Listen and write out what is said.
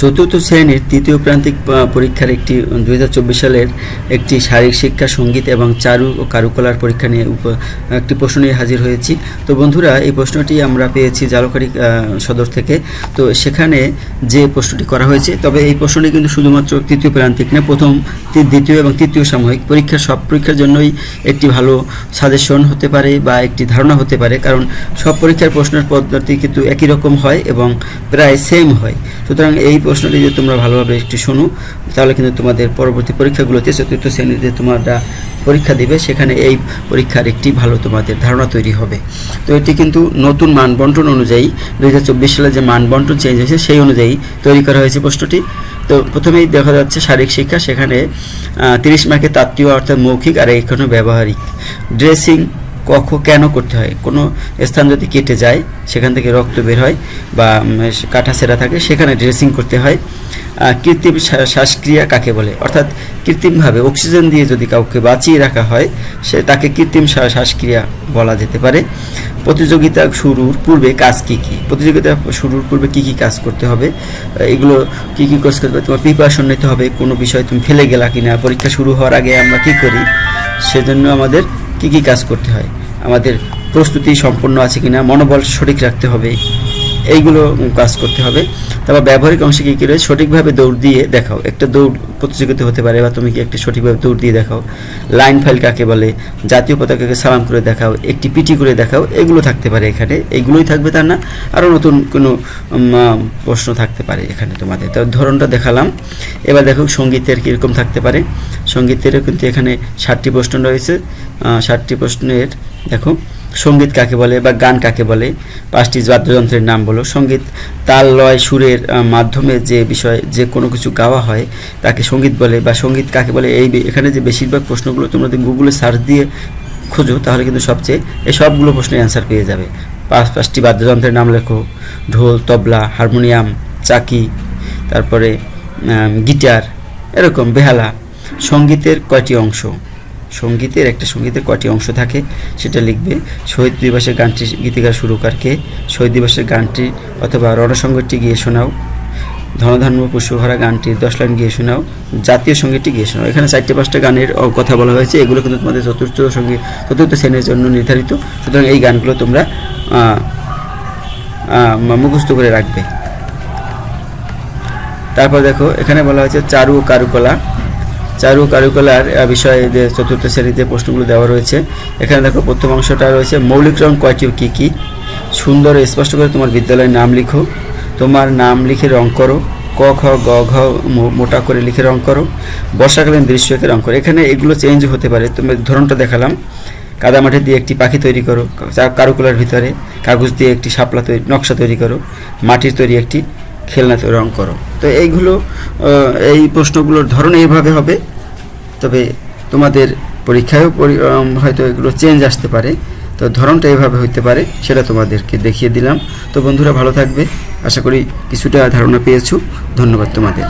চতুর্থ শ্রেণির তৃতীয় প্রান্তিক পরীক্ষার একটি দু হাজার চব্বিশ সালের একটি শারীরিক শিক্ষা, সংগীত এবং চারু ও কারুকলার পরীক্ষা নিয়ে একটি প্রশ্ন নিয়ে হাজির হয়েছি। তো বন্ধুরা, এই প্রশ্নটি আমরা পেয়েছি জালকারি সদর থেকে। তো সেখানে যে প্রশ্নটি করা হয়েছে, তবে এই প্রশ্নটি কিন্তু শুধুমাত্র তৃতীয় প্রান্তিক না, প্রথম দ্বিতীয় এবং তৃতীয় সাময়িক পরীক্ষার সব পরীক্ষার জন্যই একটি ভালো সাজেশন হতে পারে বা একটি ধারণা হতে পারে, কারণ সব পরীক্ষার প্রশ্নের পদ্ধতি কিন্তু একই রকম হয় এবং প্রায় সেম হয়। সুতরাং এই প্রশ্নটি যদি তোমরা ভালোভাবে একটু শোনো, তাহলে কিন্তু তোমাদের পরবর্তী পরীক্ষাগুলোতে চতুর্থ শ্রেণীতে তোমরা পরীক্ষা দিবে, সেখানে এই পরীক্ষার একটি ভালো তোমাদের ধারণা তৈরি হবে। তো এটি কিন্তু নতুন মান বন্টন অনুযায়ী দু হাজার চব্বিশ সালে যে মান বন্টন চেঞ্জ হয়েছে, সেই অনুযায়ী তৈরি করা হয়েছে প্রশ্নটি। তো প্রথমেই দেখা যাচ্ছে শারীরিক শিক্ষা, সেখানে তিরিশ মার্কের তাত্ত্বীয় অর্থাৎ মৌখিক আর এখানে ব্যবহারিক। ড্রেসিং কখ কেন করতে হয়? কোনো স্থান যদি কেটে যায়, সেখান থেকে রক্ত বের হয় বা কাটা সেরা থাকে, সেখানে ড্রেসিং করতে হয়। কৃত্রিম শ্বাসক্রিয়া কাকে বলে? অর্থাৎ কৃত্রিমভাবে অক্সিজেন দিয়ে যদি কাউকে বাঁচিয়ে রাখা হয়, সে তাকে কৃত্রিম শ্বাসক্রিয়া বলা যেতে পারে। প্রতিযোগিতা শুরুর পূর্বে কাজ কী কী? প্রতিযোগিতা শুরুর পূর্বে কি কি কাজ করতে হবে? এগুলো কি কি কাজ করতে হবে? তোমার প্রিপারেশন নিতে হবে, কোনো বিষয় তুমি ফেলে গেলা কিনা? পরীক্ষা শুরু হওয়ার আগে আমরা কি করি? সেজন্য আমাদের কি কি কাজ করতে হয়? আমাদের প্রস্তুতি সম্পন্ন আছে কিনা, মনোবল সঠিক রাখতে হবে, এইগুলো কাজ করতে হবে। তারপর ব্যবহারিক অংশে কী কী রয়েছে? সঠিকভাবে দৌড় দিয়ে দেখাও। একটা দৌড় প্রতিযোগিতা হতে পারে বা তুমি কি একটি সঠিকভাবে দৌড় দিয়ে দেখাও। লাইন ফাইল কাকে বলে, জাতীয় পতাকাকে সালাম করে দেখাও, একটি পিটি করে দেখাও, এগুলো থাকতে পারে এখানে। এইগুলোই থাকবে তার না, আরও নতুন কোনো প্রশ্ন থাকতে পারে এখানে তোমাদের। তো ধরনটা দেখালাম। এবার দেখো সঙ্গীতের কীরকম থাকতে পারে। সঙ্গীতেরও কিন্তু এখানে ষাটটি প্রশ্ন রয়েছে। ষাটটি প্রশ্নের দেখো, সংগীত কাকে বলে বা গান কাকে বলে, পাঁচটি বাদ্যযন্ত্রের নাম বলো। সংগীত, তাল, লয়, সুরের মাধ্যমে যে বিষয়, যে কোনো কিছু গাওয়া হয়, তাকে সংগীত বলে বা সংগীত কাকে বলে, এই এখানে যে বেশিরভাগ প্রশ্নগুলো তোমরা যদি গুগলে সার্চ দিয়ে খোঁজো, তাহলে কিন্তু সবচেয়ে এই সবগুলো প্রশ্নের অ্যান্সার পেয়ে যাবে। পাঁচ পাঁচটি বাদ্যযন্ত্রের নাম লেখো। ঢোল, তবলা, হারমোনিয়াম, চাকি, তারপরে গিটার, এরকম, বেহালা। সঙ্গীতের কয়টি অংশ? সঙ্গীতের, একটা সঙ্গীতের কয়টি অংশ থাকে সেটা লিখবে। শহীদ দিবসের গানটি গীতিকার সুরকারকে শহীদ দিবসের গানটি অথবা রণসঙ্গীতটি গিয়ে শোনাও। ধনধান্য পুষ্পভরা গানটির দশ লাইন গিয়ে শোনাও। জাতীয় সঙ্গীতটি গিয়ে শোনাও। এখানে চারটে পাঁচটা গানের কথা বলা হয়েছে। এগুলো কিন্তু তোমাদের চতুর্থ সংগীত চতুর্থ শ্রেণির জন্য নির্ধারিত। সুতরাং এই গানগুলো তোমরা মুখস্থ করে রাখবে। তারপর দেখো, এখানে বলা হয়েছে চারু কারুকলা। চারু কারুকলার বিষয়ে চতুর্থ শ্রেণীতে প্রশ্নগুলো দেওয়া রয়েছে। এখানে দেখো প্রথম অংশটা রয়েছে, মৌলিক রং কয়টি কী কী? সুন্দর স্পষ্ট করে তোমার বিদ্যালয়ের নাম লিখো। তোমার নাম লিখে রং করো। ক, খ, গ, ঘ মোটা করে লিখে রং করো। বর্ষাকালীন দৃশ্যকে রং করো। এখানে এগুলো চেঞ্জ হতে পারে। তুমি ধরনটা দেখালাম। কাদা কাদামাটি দিয়ে একটি পাখি তৈরি করো। কারুকলার ভিতরে কাগজ দিয়ে একটি শাপলা তৈরি, নকশা তৈরি করো। মাটির তৈরি একটি খেলনা তৈরি রং করো। তো এইগুলো এই প্রশ্নগুলোর ধরন এইভাবে হবে। তবে তোমাদের পরীক্ষায়ও পরি- হয়তো এগুলো চেঞ্জ আসতে পারে। তো ধরনটা এভাবে হইতে পারে, সেটা তোমাদেরকে দেখিয়ে দিলাম। তো বন্ধুরা ভালো থাকবে। আশা করি কিছুটা ধারণা পেয়েছ। ধন্যবাদ তোমাদের।